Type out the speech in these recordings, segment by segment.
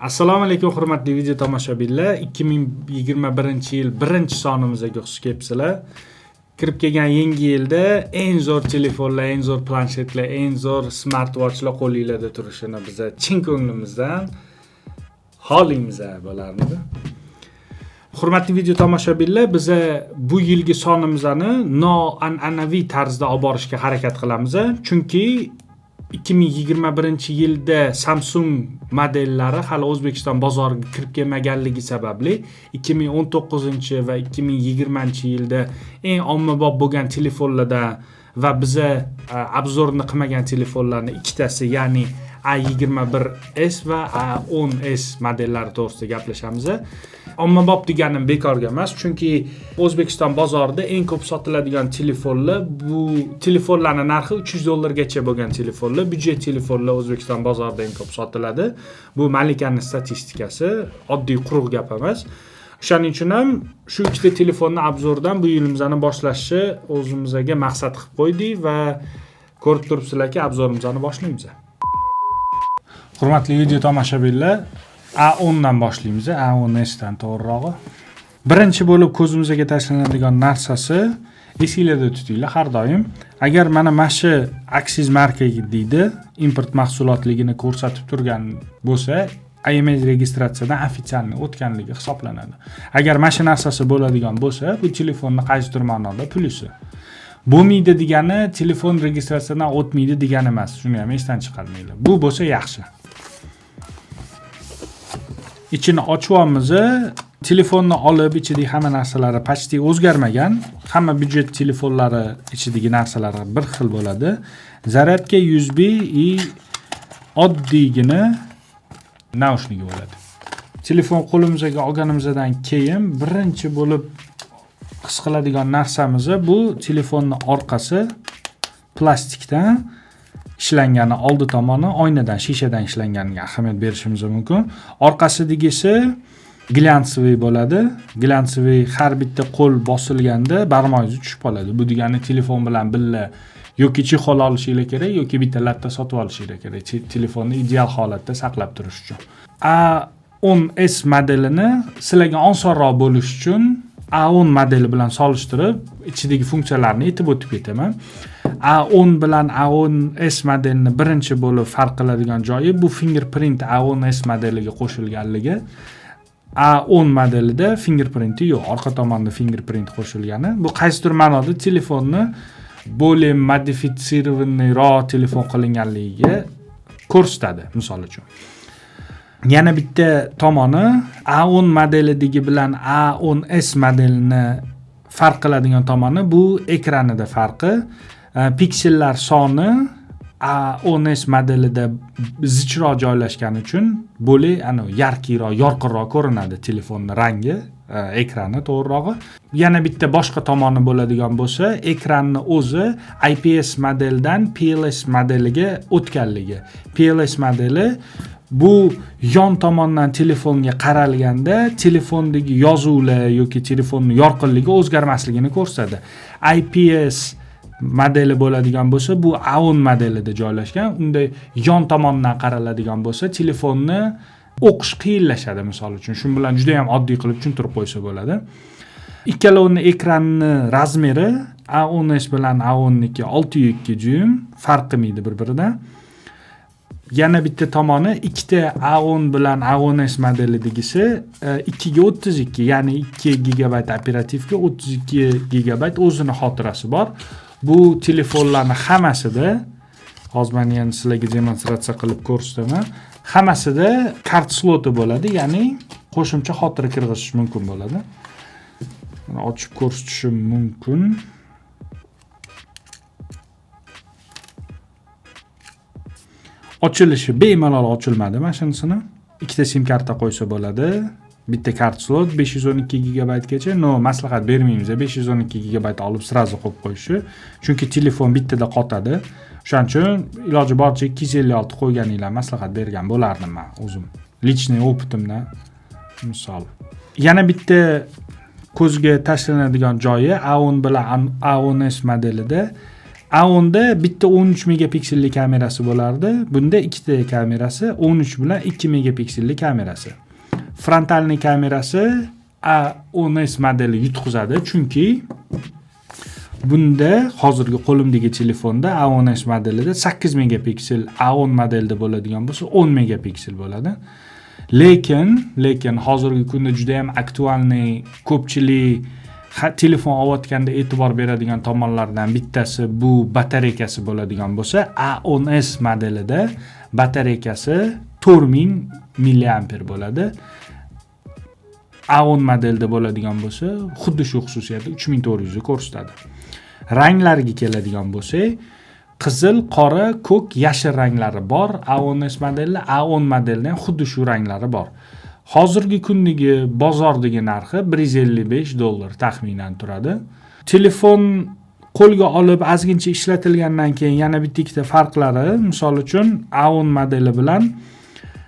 assalomu alaykum hurmatli video tomoshabinlar. 2021 yil birinchi sonimizga xush kelibsizlar. Kirib kelgan yangi yilda eng zo'r telefonlar eng zo'r planshetlar eng zo'r smart watchlar qo'linglarda turishini biza chin ko'nglimizdan xohlaymiz bularni hurmatli video tomoshabinlar biza bu yilgi sonimizni noan'anaviy tarzda olib borishga harakat qilamiz chunki 2021 yilda Samsung modellari hali O'zbekiston bozoriga kirib kelmaganligi sababli 2019 va 2020 yilda eng ommabop bo'lgan telefonlarda va biza obzorni qilmagan telefonlarni ikkitasi ya'ni A21s va A10s modellari to'g'risida gaplashamiz. Ommabop deganim bekorga emas, chunki O'zbekiston bozorida eng ko'p sotiladigan telefonlar bu telefonlarning narxi 300 dollargacha bo'lgan telefonlar, byudjet telefonlar O'zbekiston bozorida eng ko'p sotiladi. Bu malikani statistikasi, oddiy quruq gap emas. O'shaning uchun ham shu ikkita telefonni obzordan bu yilimizni boshlashni o'zimizga maqsad qilib qo'ydik va ko'rib turibsizlarki, obzorimizni boshlaymiz. Hurmatli video tomoshabinlar, A10 dan boshlaymiz. A10s dan to'g'rirog'i. Birinchi bo'lib ko'zimizga tashlanadigan narsasi esinglarda tutinglar har doim. Agar mana mana shu aksiz marka deydi, import mahsulotligini ko'rsatib turgan bo'lsa, IMS registratsiyadan ofitsialniy o'tganligi hisoblanadi. Agar mana shu narsasi bo'ladigan bo'lsa, bu telefonni qaysidir ma'noda plyusi. Bo'lmaydi degani telefon registratsiyadan o'tmaydi degani emas. Shuni ham esdan chiqarmanglar. Bu bo'lsa yaxshi. Ichini ochyapmiz telefonni olib ichidagi hamma narsalari почти o'zgarmagan. Hamma byudjet telefonlari ichidagi narsalari bir xil bo'ladi. Zaryadka usb и oddiygina naushniki bo'ladi. Telefon qo'limizga olganimizdan keyin birinchi bo'lib his qiladigan narsamiz bu telefonni orqasi plastikdan ishlangani oldi tomoni oynadan shishadan ishlanganiga ahamiyat berishimiz mumkin. Orqasidagisi glyansовый bo'ladi. Glyansовый har bitta qo'l bosilganda barmoyingiz tushib qoladi. Bu degani telefon bilan birga yoki chexol olishinglar kerak yoki bitta latta sotib olishinglar kerak. Telefonni ideal holatda saqlab turish uchun. A o'n s modelini sizlarga osonroq bo'lishi uchun a o'n modeli bilan solishtirib ichidagi funksiyalarni aytib o'tib ketaman A10 bilan A10s modelini birinchi bo'lib farq qiladigan joyi bu fingerprint A10s modeliga qo'shilganligi. A10 modelida fingerprinti yo'q, orqa tomonda fingerprint qo'shilgani. Bu qaysidir ma'noda telefonni более modifitsirованныйroq telefon qilinganligiga ko'rsatadi, misol uchun. Yana bitta tomoni A10 modelidagi bilan A10s modelini farq qiladigan tomoni bu ekranida farqi. E, piksellar soni A10s modelida zichroq joylashgani uchun bo'lak anavi yarkiyroq yorqinroq ko'rinadi telefonni rangi E, ekrani to'g'rirog'i yana bitta boshqa tomoni bo'ladigan bo'lsa ekranni o'zi ips modeldan pls modeliga o'tganligi. Pls modeli bu yon tomondan telefonga qaralganda telefondagi yozuvlar yoki telefonni yorqinligi o'zgarmasligini ko'rsatadi. Ips modeli bo'ladigan bo'lsa bu aun modelida joylashgan. Unda yon tomondan qaraladigan bo'lsa telefonni o'qish qiyinlashadi misol uchun shu bilan juda yam oddiy qilib tushuntirib qo'ysa bo'ladi. İkkalovini ekranni razmeri a o'n s bilan a o'nniki olti yu ikki dyum farq qilmaydi bir biridan yana bitta tomoni ikkita a o'n bilan a o'n s modelidagisi e, ikkiga o'ttiz ikki ya'ni ikki gigabayt operativka o'ttiz ikki gigabayt o'zini xotirasi bor. Bu telefonlarni hammasida hozir man yana sizlarga demonstratsiya qilib ko'rsataman hammasida kart sloti bo'ladi ya'ni qo'shimcha xotira kirg'izish mumkin bo'ladi. Mana ochib ko'rsatishim mumkin. Ochilishi bemalol ochilmadi mana ikkita sim karta qo'ysa bo'ladi. Bitta kart slot besh yuz o'n ikki gigabaytgacha no maslahat bermaymiz besh yuz o'n ikki gigabayt olib сразу qo'yib qo'yishni chunki telefon bittada qotadi. O'shaning uchun iloji boricha ikki yuz ellik olti qo'yganinglar maslahat bergan bo'lardim man o'zim? Личный opitimdan misol. Yana bitta ko'zga tashlanadigan joyi a o'n bilan a o'n s modelida. A10da bitta 13 megapikselli kamerasi bo'lardi. Bunda ikkita kamerasi 13 bilan 2 megapikselli kamerasi. Frontalniy kamerasi A10s modeli yutqizadi, chunki bunda hozirgi qo'limdagi telefonda A10s modelida 8 megapiksel, A10 modelda bo'ladigan bo'lsa 10 megapiksel bo'ladi. Lekin, lekin hozirgi kunda juda ham aktualniy ko'pchilik telefon olayotganda e'tibor beradigan tomonlardan bittasi bu batareykasi bo'ladigan bo'lsa, A10s modelida batareykasi 4000 milliamper bo'ladi. A10 modelda bo'ladigan bo'lsa, xuddi shu xususiyati 3400 yuzni ko'rsatadi. ranglariga keladigan bo'lsak, qizil, qora, ko'k, yashil ranglari bor. A10s modelda, A10 modelda ham xuddi shu ranglari bor. Hozirgi kundagi bozordagi narxi 155 dollar taxminan turadi. Telefon qo'lga olib ozgincha ishlatilgandan keyin yana bitta ikkita farqlari, misol uchun A10 modeli bilan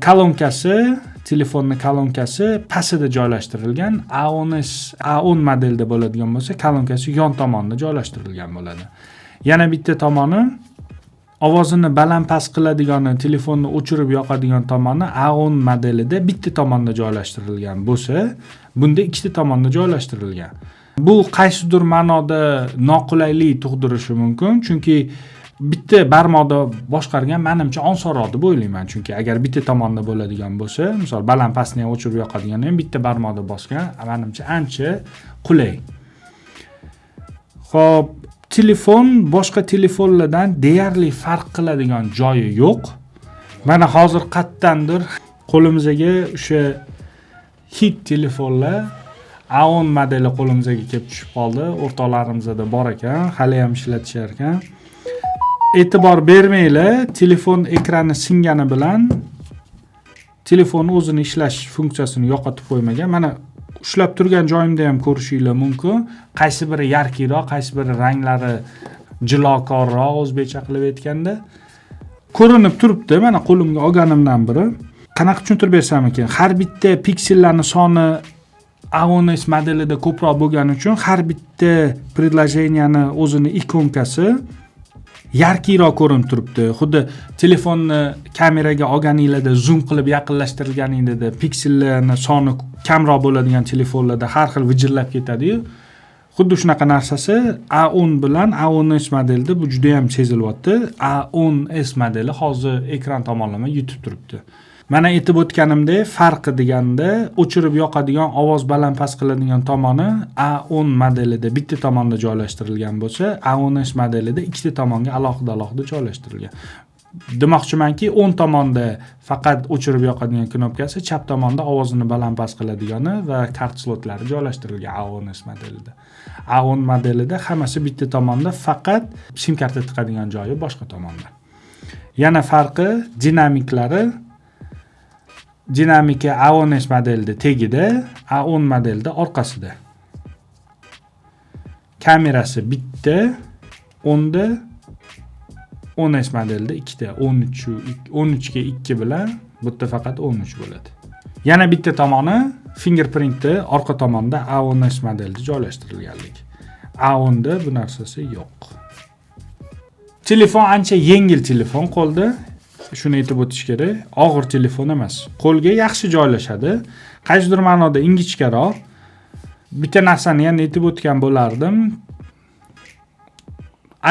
kolonkasi telefonni kolonkasi pastida joylashtirilgan A10s A10 modelda bo'ladigan bo'lsa kolonkasi yon tomonda joylashtirilgan bo'ladi. Yana bitta tomoni ovozini baland past qiladigani telefonni o'chirib yoqadigan tomoni A10 modelida bitta tomonda joylashtirilgan bo'lsa bunda ikkita tomonda joylashtirilgan. Bu qaysidir ma'noda noqulaylik tug'dirishi mumkin chunki bitta barmoqda boshqargan manimcha osonroq deb o'ylayman. Chunki agar bitta tomonda bo'ladigan bo'lsa misol baland pastni ham o'chirib yoqadigan ham bitta barmoqda bosgan manimcha ancha qulay. Ho'p telefon boshqa telefonlardan deyarli farq qiladigan joyi yo'q. Mana hozir qayerdandir qo'limizga o'sha hit telefonlar a10 modeli qo'limizga kelib tushib qoldi. O'rtoqlarimizda bor ekan hali ham ishlatishar ekan e'tibor bermanglar telefon ekrani singani bilan telefon o'zini ishlash funksiyasini yo'qotib qo'ymagan. Mana ushlab turgan joyimda ham ko'rishinglar mumkin. Qaysi biri yarkiroq qaysi biri ranglari jilokorroq o'zbekcha qilib aytganda. Ko'rinib turibdi. Mana qo'limga olganimdan biri. Qanaqa tushuntirib bersam ekan? Har bitta piksellarni soni avonis modelida ko'proq bo'lgani uchun har bitta предложениyani o'zini ikonkasi yarkiroq ko'rinib turibdi. Xuddi telefonni kameraga olganinglarda zoom qilib yaqinlashtirganinglarda piksellarni soni kamroq bo'ladigan telefonlarda har xil vijillab ketadiyu. Xuddi shunaqa narsasi a10 bilan a10 s modelda bu judayam sezilyapti. A10 s modeli hozir ekran tomonlama yutib turibdi. Mana aytib o'tganimdek farqi deganda o'chirib yoqadigan ovoz baland past qiladigan tomoni a10 modelida bitta tomonda joylashtirilgan bo'lsa a10s modelida ikkita tomonga alohida alohida joylashtirilgan. Demoqchimanki o'ng tomonda faqat o'chirib yoqadigan knopkasi chap tomonda ovozini baland past qiladigani va kart slotlari joylashtirilgan a10s modelida. A10 modelida hammasi bitta tomonda faqat sim karta tiqadigan joyi boshqa tomonda. Yana farqi dinamiklari. Dinamika A10s modelida tagida, A10 modelida orqasida. Kamerasi bitta, 10 da 10s modelida ikkita, 13 13 ga 2 bilan bu yerda faqat 13 bo'ladi. Yana bitta tomoni fingerprintni orqa tomonda A10s modelda joylashtirilganligi. A10 da bu narsasi yo'q. Telefon ancha yengil telefon qo'lda shuni aytib o'tish kerak. Og'ir telefon emas. Qo'lga yaxshi joylashadi. Qaysidir ma'noda ingichkaroq. Bitta narsani yana aytib o'tgan bo'lardim.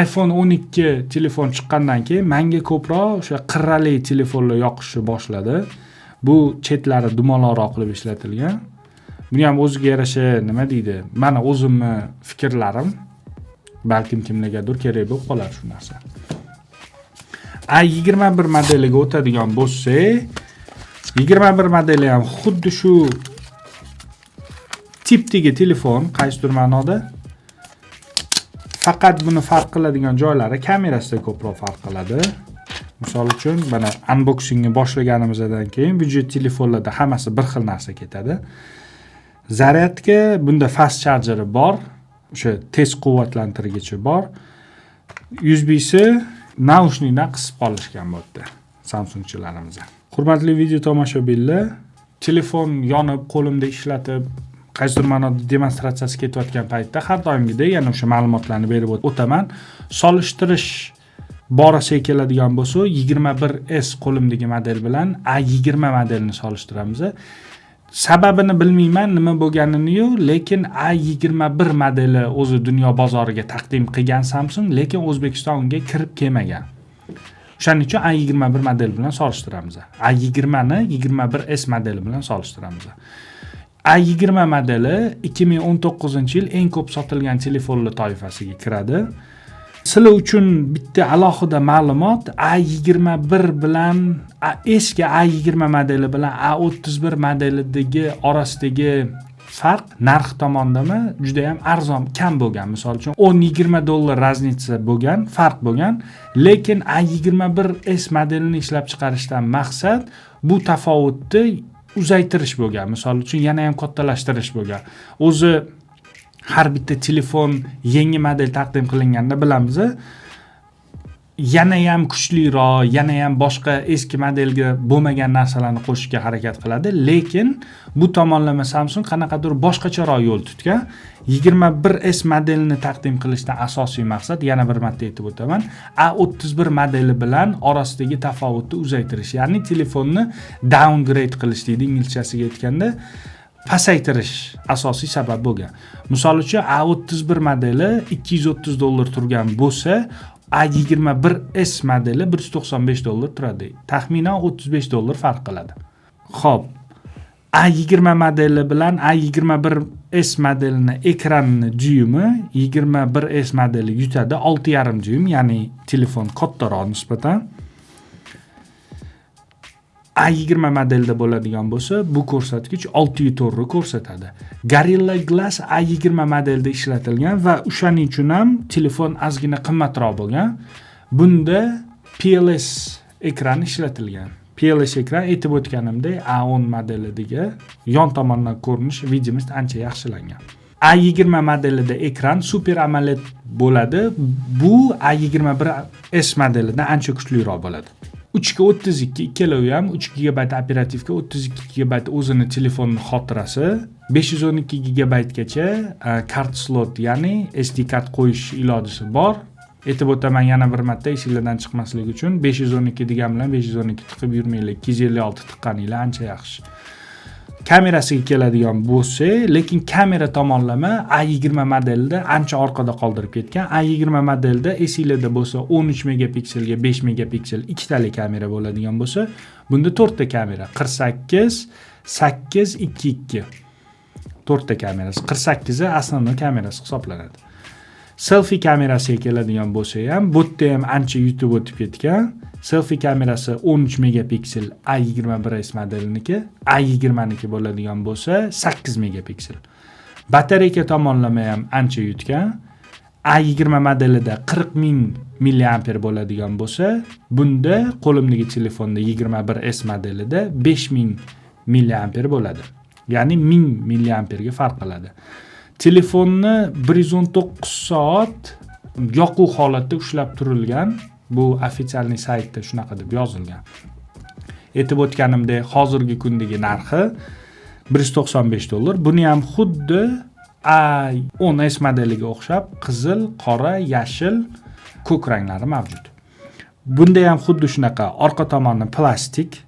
iphone o'n ikki telefon chiqqandan keyin manga ko'proq o'sha qirrali telefonlar yoqishni boshladi. Bu chetlari dumaloqroq qilib ishlatilgan. Buni ham o'ziga yarasha nima deydi? Mani o'zimni fikrlarim. Balkim kimlargadir kerak bo'lib qolar shu narsa. A yigirma bir modeliga o'tadigan bo'lsak yigirma bir modeli ham xuddi shu tipdagi telefon qaysidir ma'noda faqat buni farq qiladigan joylari kamerasida ko'proq farq qiladi. Misol uchun mana unboxingni boshlaganimizdan keyin byudjet telefonlarda hammasi bir xil narsa ketadi. Zaryadka bunda fast chargeri bor o'sha tez quvvatlantirgichi bor. Usbsi naushnikdan qisib qolishgan bu yerda samsungchilarimizni hurmatli video tomoshabinlar telefon yonib qo'limda ishlatib qaysidir ma'noda demonstratsiyasi ketayotgan paytda har doimgidek yana o'sha ma'lumotlarni berib o'taman. Solishtirish borasiga keladigan bo'lsa yigirma bir s qo'limdagi model bilan a yigirma modelini solishtiramiz sababini bilmayman nima bo'lganini-yu lekin a yigirma bir modeli o'zi dunyo bozoriga taqdim qilgan samsung lekin O'zbekistonga kirib kelmagan. O'shaning uchun a yigirma bir model bilan solishtiramiz. A yigirmani yigirma bir s modeli bilan solishtiramiz. A yigirma modeli ikki ming o'n to'qqizinchi yil eng ko'p sotilgan telefonlar toifasiga kiradi. Sizlar uchun bitta alohida ma'lumot a yigirma bir bilan eski a yigirma modeli bilan a o'ttiz bir modelidagi orasidagi farq narx tomondami? Judayam arzon kam bo'lgan. Misol uchun o'n yigirma dollar разница bo'lgan farq bo'lgan. Lekin a yigirma bir s modelini ishlab chiqarishdan maqsad bu tafovutni uzaytirish bo'lgan. Misol uchun yana ham kattalashtirish bo'lgan. O'zi har bitta telefon yangi model taqdim qilinganda bilamiz yanayam kuchliroq yanayam boshqa eski modelga bo'lmagan narsalarni qo'shishga harakat qiladi. Lekin bu tomonlama samsung qanaqadir boshqacharoq yo'l tutgan. yigirma bir s modelini taqdim qilishdan asosiy maqsad yana bir marta aytib o'taman. A o'ttiz bir modeli bilan orasidagi tafovutni uzaytirish ya'ni telefonni downgrade qilish deydi inglizchasiga aytganda. Pasaytirish asosiy sabab bo'lgan. Misol uchun a o'ttiz bir modeli ikki yuz o'ttiz dollar turgan bo'lsa a yigirma bir s modeli bir yuz to'qson besh dollar turadi. Taxminan o'ttiz besh dollar farq qiladi. Ho'p a yigirma modeli bilan a yigirma bir s modelini ekranini dyumi yigirma bir s modeli yutadi olti yarim dyum ya'ni telefon kattaroq nisbatan. A yigirma modelda bo'ladigan bo'lsa bu ko'rsatkich olti yu to'rtni ko'rsatadi. Gorilla glass a yigirma modelda ishlatilgan va o'shaning uchun ham telefon ozgina qimmatroq bo'lgan. Bunda pls ekran ishlatilgan. Pls ekran aytib o'tganimdek a o'n modelidagi yon tomondan ko'rinish видимость ancha yaxshilangan. A yigirma modelida ekran super amoled bo'ladi. Bu a yigirma bir s modelidan ancha kuchliroq bo'ladi. Uchga o'ttiz ikki ikkalovi ham uch gigabayt operativka o'ttiz ikki gigabayt o'zini telefonini xotirasi besh yuz o'n ikki gigabaytgacha kart e, slot ya'ni sd kart qo'yish ilojisi bor. Aytib o'taman yana bir marta esinglardan chiqmasligi uchun besh yuz o'n ikki degan bilan besh yuz o'n ikki tiqib yurmanglar ikki yuz ellik olti tiqqaninglar ancha yaxshi. Kamerasiga keladigan bo'lsak lekin kamera tomonlama a yigirma modelda ancha orqada qoldirib ketgan. A yigirma modelda esinglarda bo'lsa o'n uch megapikselga besh megapiksel ikkitali kamera bo'ladigan bo'lsa bunda to'rtta kamera qirq sakkiz sakkiz ikki ikki. To'rtta kamerasi qirq sakkizi основной kamerasi hisoblanadi. Selfi kamerasiga keladigan bo'lsa ham bu yerda ham ancha yutib o'tib ketgan. Selfi kamerasi 13 megapiksel a yigirma bir s modeliniki A20niki bo'ladigan bo'lsa 8 megapiksel. Batareyka tomonlama ham ancha yutgan. A yigirma modelida 40 ming milliamper bo'ladigan bo'lsa bunda qo'limdagi telefonda yigirma bir s modelida 5 ming milliamper bo'ladi. Ya'ni 1000 milliamperga farq qiladi. Telefonni bir yuz o'n to'qqiz soat yoquv holatda ushlab turilgan bu официальный saytda shunaqa deb yozilgan. Aytib o'tganimdek hozirgi kundagi narxi bir yuz to'qson besh dollar. Buni ham xuddi a o'n s modeliga o'xshab qizil qora yashil ko'k ranglari mavjud. Bunda ham xuddi shunaqa orqa tomoni plastik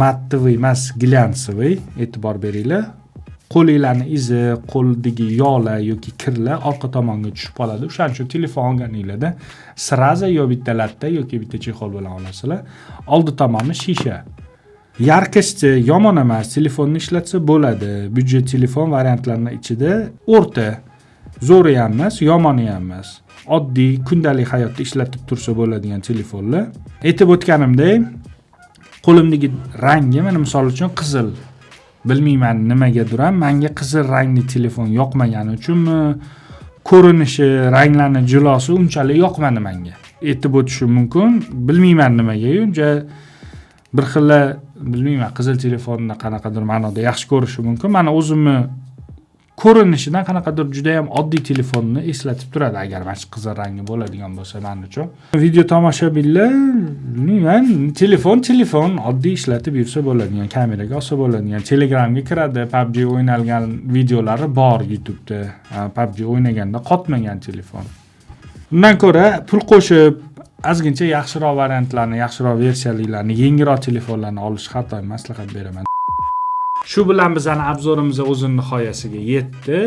mattoviy emas glyansoviy e'tibor beringlar. Qo'linglarni izi qo'ldagi yog'lar yoki kirlar orqa tomonga tushib qoladi. O'shaning uchun telefon olganinglarda сразу yo bitta latta yoki bitta chexol bilan olasizlar. Oldi tomoni shisha. Yarkosti yomon emas telefonni ishlatsa bo'ladi. Byudjet telefon variantlarini ichida o'rta. Zo'ri ham emas yomoni ham emas. Oddiy kundalik hayotda ishlatib tursa bo'ladigan telefonlar. Aytib o'tganimdek qo'limdagi rangi mana misol uchun qizil. Bilmayman nimagadir ham manga qizil rangli telefon yoqmagani uchunmi? Ko'rinishi ranglarni jilosi unchalik yoqmadi manga. Aytib o'tishim mumkin. Bilmayman nimagayu uncha. Bir xilla bilmayman qizil telefonni qanaqadir ma'noda yaxshi ko'rishi mumkin. Mana o'zimni ko'rinishidan qanaqadir juda yam oddiy telefonni eslatib turadi. Agar mana shu qizil rangli bo'ladigan bo'lsa man uchun video tomoshabinlar bilmayman telefon telefon oddiy ishlatib yursa bo'ladigan kameraga olsa bo'ladigan telegramga kiradi. Pubg o'ynalgan videolari bor youtubeda. Pubg o'ynaganda qotmagan telefon. Undan ko'ra pul qo'shib ozgincha yaxshiroq variantlarni yaxshiroq versiyaliklarni yengilroq telefonlarni olish xato maslahat beraman. Shu bilan bizani obzorimiz o'zini nihoyasiga yetdi.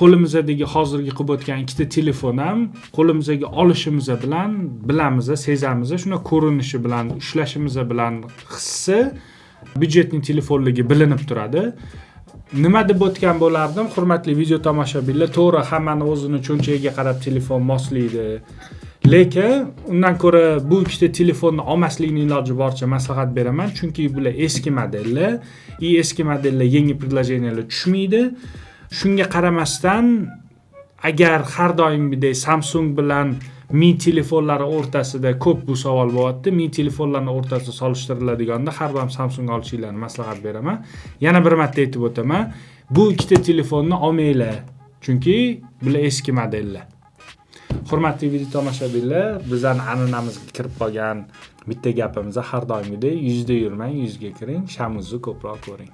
Qo'limizdagi hozirgi qilib o'tgan ikkita telefon ham qo'limizga olishimiz bilan bilamiz sezamiz shuna ko'rinishi bilan ushlashimiz bilan hissi byudjetning telefonligi bilinib turadi. Nima deb o'tgan bo'lardim? Hurmatli video tomoshabinlar to'g'ri hammani o'zini cho'nchagiga qarab telefon moslaydi. Lekin undan ko'ra bu ikkita telefonni olmaslikni iloji boricha maslahat beraman. Chunki bular eski modellar. И eski modellar yangi предложениyalar tushmaydi. Shunga qaramasdan agar har doimgidek samsung bilan mi telefonlari o'rtasida ko'p bu savol bo'lyapti. Mi telefonlarni o'rtasida solishtiriladiganida har doim samsung olishinglarni maslahat beraman. Yana bir marta aytib o'taman. Bu ikkita telefonni olmanglar. Chunki bular eski modellar. Hurmatli video tomoshabinlar bizani an'anamizga kirib qolgan bitta gapimiz har doimgidek yuzda yurmang yuzga kiring shamuzni ko'proq ko'ring.